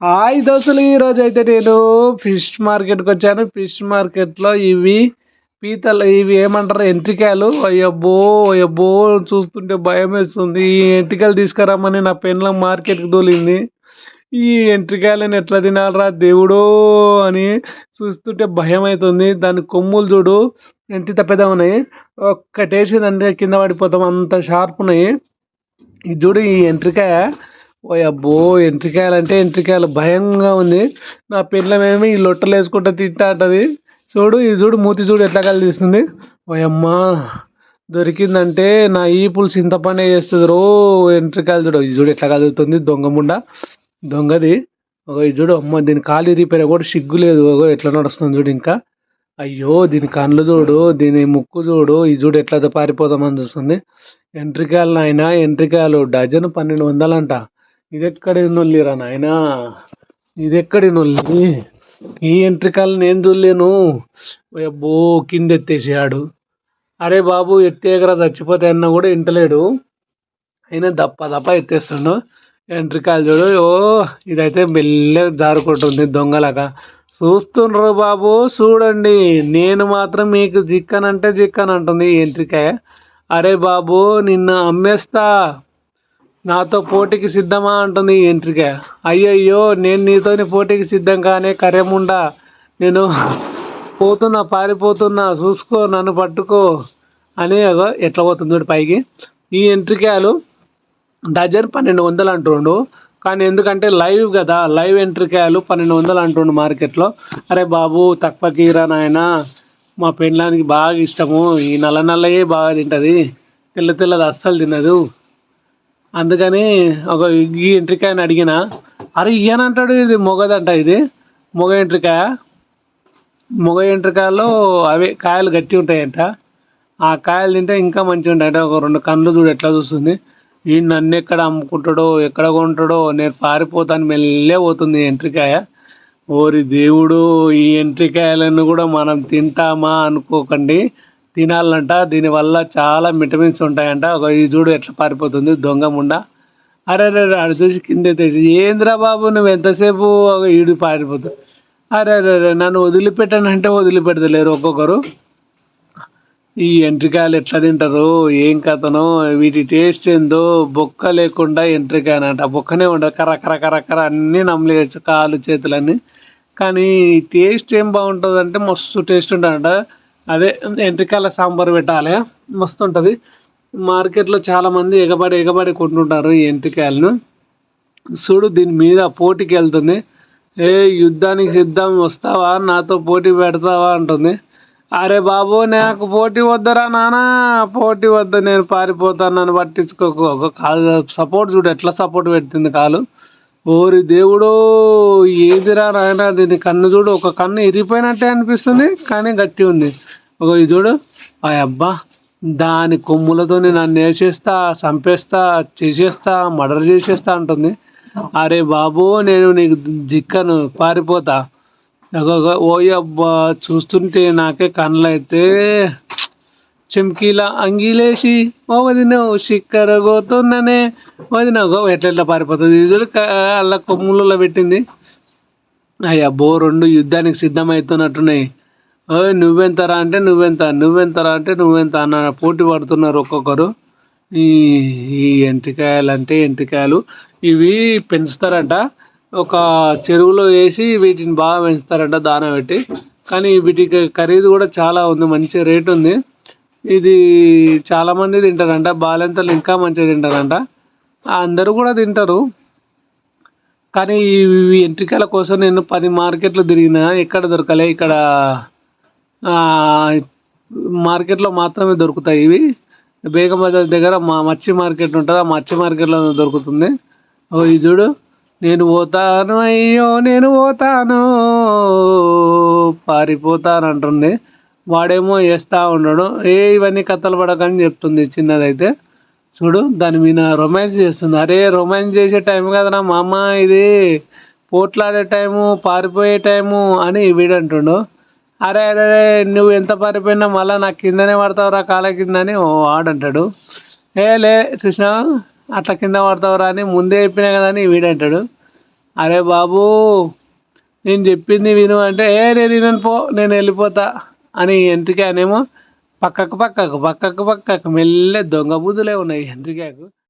Hi దోస్తులు ఈరోజు అయితే నేను ఫిష్ మార్కెట్కి వచ్చాను. ఫిష్ మార్కెట్లో ఇవి పీతలు ఇవి ఏమంటారు ఎంట్రికాయలు. అయ్యబ్బో అయ్యబ్బో చూస్తుంటే భయం వేస్తుంది. ఈ ఎంట్రికాయలు తీసుకురామని నా పెన్ల మార్కెట్కి దూలింది ఈ ఎంట్రికాయలను ఎట్లా తినాలరా దేవుడో అని చూస్తుంటే భయం అవుతుంది. దాని కొమ్ములు చూడు ఎంత పెద్దగా ఉన్నాయి. ఒక్కటేసిందంటే కింద పడిపోతాం. అంత షార్ప్ ఉన్నాయి. ఇది చూడు ఈ ఎంట్రికాయ. ఓ అబ్బో ఎంట్రికాయలు అంటే ఎంట్రికాయలు. భయంగా ఉంది. నా పిల్లమేమి ఈ లొట్టలు వేసుకుంటా తింటా అంటది. చూడు ఇది చూడు మూతి చూడు ఎట్లా కలిగిస్తుంది ఓయమ్మ దొరికిందంటే నా ఈ పులుసు ఇంత పనే చేస్తుంది రో. ఎంట్రికాయలు చూడు ఇది చూడు ఎట్లా కదులుతుంది. దొంగ ముండ. దొంగది. ఒక ఇది చూడు అమ్మ దీని కాలు ఇరిగిపోయినా కూడా సిగ్గు లేదు. ఓగో ఎట్లా నడుస్తుంది చూడు ఇంకా. అయ్యో దీని కళ్ళు చూడు దీని ముక్కు చూడు ఇది చూడు ఎట్లా పారిపోదామని చూస్తుంది. ఎంట్రికాయలు నాయన ఎంట్రికాయలు. డజన్ పన్నెండు వందలంట. ఇదెక్కడి నొల్లిరా నాయనా? ఇదెక్కడి నొల్లి ఈ ఎంట్రికల్ నేను చూడలేను అబ్బో కింద ఎత్తేసాడు అరే బాబు ఎత్తేగరా చచ్చిపోతే అన్న కూడా ఇంటలేడు. అయినా దప్ప దప్ప ఎత్తేస్తుండు. ఎంట్రికాయలు చూడు ఓ ఇదైతే మెల్లగా జారుకుంటుంది దొంగలాగా. చూస్తుండ్రు బాబు చూడండి. నేను మాత్రం మీకు జిక్కనంటే అంటే జిక్కన్ అంటుంది ఎంట్రికాయ అరే బాబు నిన్న అమ్మేస్తా. నాతో పోటీకి సిద్ధమా అంటుంది ఈ ఎంట్రిక. అయ్యయ్యో నేను నీతోని పోటీకి సిద్ధం కానీ కరేముండా నేను పోతున్నా పారిపోతున్నా చూసుకో నన్ను పట్టుకో అని ఎట్లా పోతుంది పైకి. ఈ ఎంట్రికాయలు డజన్ పన్నెండు వందలు అంటుండు. కానీ ఎందుకంటే లైవ్ కదా లైవ్ ఎంట్రికాయలు పన్నెండు వందలు అంటుండు మార్కెట్లో. అరే బాబు తక్కువకి రా నాయన. మా పెళ్ళానికి బాగా ఇష్టము. ఈ నల్ల నల్లయే బాగా తింటుంది. తెల్ల తెల్లది అస్సలు తినదు. అందుకని ఒక ఈ ఎంట్రికాయని అడిగిన అరే ఇయ్యనంటాడు ఇది మొగదంట ఇది. మొగ ఎంట్రికాయ. మొగ ఎంట్రికాయల్లో అవే కాయలు గట్టి ఉంటాయంట. ఆ కాయలు తింటే ఇంకా మంచిగా ఉంటాయంట ఒక రెండు కళ్ళు చూడు ఎట్లా చూస్తుంది. ఈ నన్ను ఎక్కడ అమ్ముకుంటాడో ఎక్కడ కొంటాడో నేను పారిపోతాను మెల్లే పోతుంది ఎంట్రికాయ. ఓరి దేవుడు ఈ ఎంట్రికాయలను కూడా మనం తింటామా అనుకోకండి. తినాలంట. దీనివల్ల చాలా విటమిన్స్ ఉంటాయంట. ఒక ఈ చూడు ఎట్లా పారిపోతుంది. దొంగ ముండ. అరే అరే అరే చూసి కింద తెచ్చి ఏంద్రా బాబు నువ్వు ఎంతసేపు ఈడు పారిపోతుంది అరే అరే అరే నన్ను వదిలిపెట్టానంటే వదిలిపెడతలేరు ఒక్కొక్కరు. ఈ ఎంట్రికాయలు ఎట్లా తింటారు? ఏం కథనో? వీటి టేస్ట్ ఏందో? బొక్క లేకుండా ఎంట్రికాయనంట. బొక్కనే ఉండదు. కర్ర కర్ర కర్ర కర్ర అన్నీ నమ్మలేచ్చు కాలు చేతులన్నీ. కానీ టేస్ట్ ఏం బాగుంటుంది అంటే మస్తు టేస్ట్ ఉంటుందంట. అదే ఎంట్రికాల సాంబార్ పెట్టాలి. మస్తు ఉంటుంది మార్కెట్లో చాలామంది ఎగబడి ఎగబడి కొంటుంటారు ఈ ఎంట్రికాయలను చూడు దీని మీద పోటీకి వెళ్తుంది. ఏ యుద్ధానికి సిద్ధం వస్తావా? నాతో పోటీ పెడతావా? అంటుంది. అరే బాబు నాకు పోటీ వద్దరా నాన్న పోటీ వద్ద నేను పారిపోతాను నన్ను పట్టించుకోకు. ఒక కాలు సపోర్ట్ చూడు ఎట్లా సపోర్ట్ పెడుతుంది కాలు. ఓరి దేవుడు ఏదిరా నాయన దీని కన్ను చూడు ఒక కన్ను ఇరిగిపోయినట్టే అనిపిస్తుంది కానీ గట్టి ఉంది. ఒక ఇది చూడు. ఆ అబ్బా దాని కొమ్ములతో నన్ను వేసేస్తా చంపేస్తా చేసేస్తా మర్డర్ చేసేస్తా అంటుంది. అరే బాబు నేను నీకు దిక్కను పారిపోతా. ఓయబ్బా చూస్తుంటే నాకే కళ్ళు అయితే చిమ్కీలా అంగీలేసి ఓ వదినవు చిక్కరగోతున్ననే వదిన ఎట్లా ఎట్లా పారిపోతుంది? ఇది అలా కొమ్ములలో పెట్టింది. అయ్యా బో రెండు యుద్ధానికి సిద్ధమవుతున్నట్టున్నాయి ఓ నువ్వెంతరా అంటే నువ్వెంత నువ్వెంతరా అంటే నువ్వెంత అన్న పోటీ పడుతున్నారు ఒక్కొక్కరు. ఈ ఈ ఎంటికాయలు అంటే ఎంటికాయలు. ఇవి పెంచుతారంట. ఒక చెరువులో వేసి వీటిని బాగా పెంచుతారంట దాన పెట్టి. కానీ వీటికి ఖరీదు కూడా చాలా ఉంది మంచి రేట్ ఉంది. ఇది చాలామంది తింటారంట. బాలెంతలు ఇంకా మంచిగా తింటారంట. అందరూ కూడా తింటారు. కానీ ఇవి ఎంట్రికల కోసం నేను పది మార్కెట్లు తిరిగిన ఎక్కడ దొరకలే. ఇక్కడ మార్కెట్లో మాత్రమే దొరుకుతాయి ఇవి. బేగం బజార్ దగ్గర మా మచ్చి మార్కెట్ ఉంటుంది. ఆ మచ్చి మార్కెట్లో దొరుకుతుంది. ఓ ఇది చూడు. నేను పోతాను అయ్యో నేను పోతాను. పారిపోతాను అంటుంది వాడేమో వేస్తూ ఉన్నాడు ఏ ఇవన్నీ కథలు పడకని చెప్తుంది చిన్నదైతే. చూడు దాని మీద రొమాన్స్ చేస్తుంది. అరే రొమాన్స్ చేసే టైం కదనా మా అమ్మ ఇది పోట్లాడే టైము పారిపోయే టైము అని వీడంటుండు. అరే అరే నువ్వు ఎంత పారిపోయినా మళ్ళీ నాకు కిందనే పడతావురా కాళ్ళ కింద అని వాడంటాడు. ఏ లే కృష్ణ అట్లా కింద పడతావురా అని ముందే చెప్పినా కదా అని వీడంటాడు. అరే బాబు నేను చెప్పింది విను అంటే ఏ నేను పో నేను వెళ్ళిపోతా. అని ఎంట్రికానేమో పక్కకు పక్కకు పక్కకు పక్కకు మెల్లె దొంగ బుద్ధులే ఉన్నాయి ఎంట్రికాకు.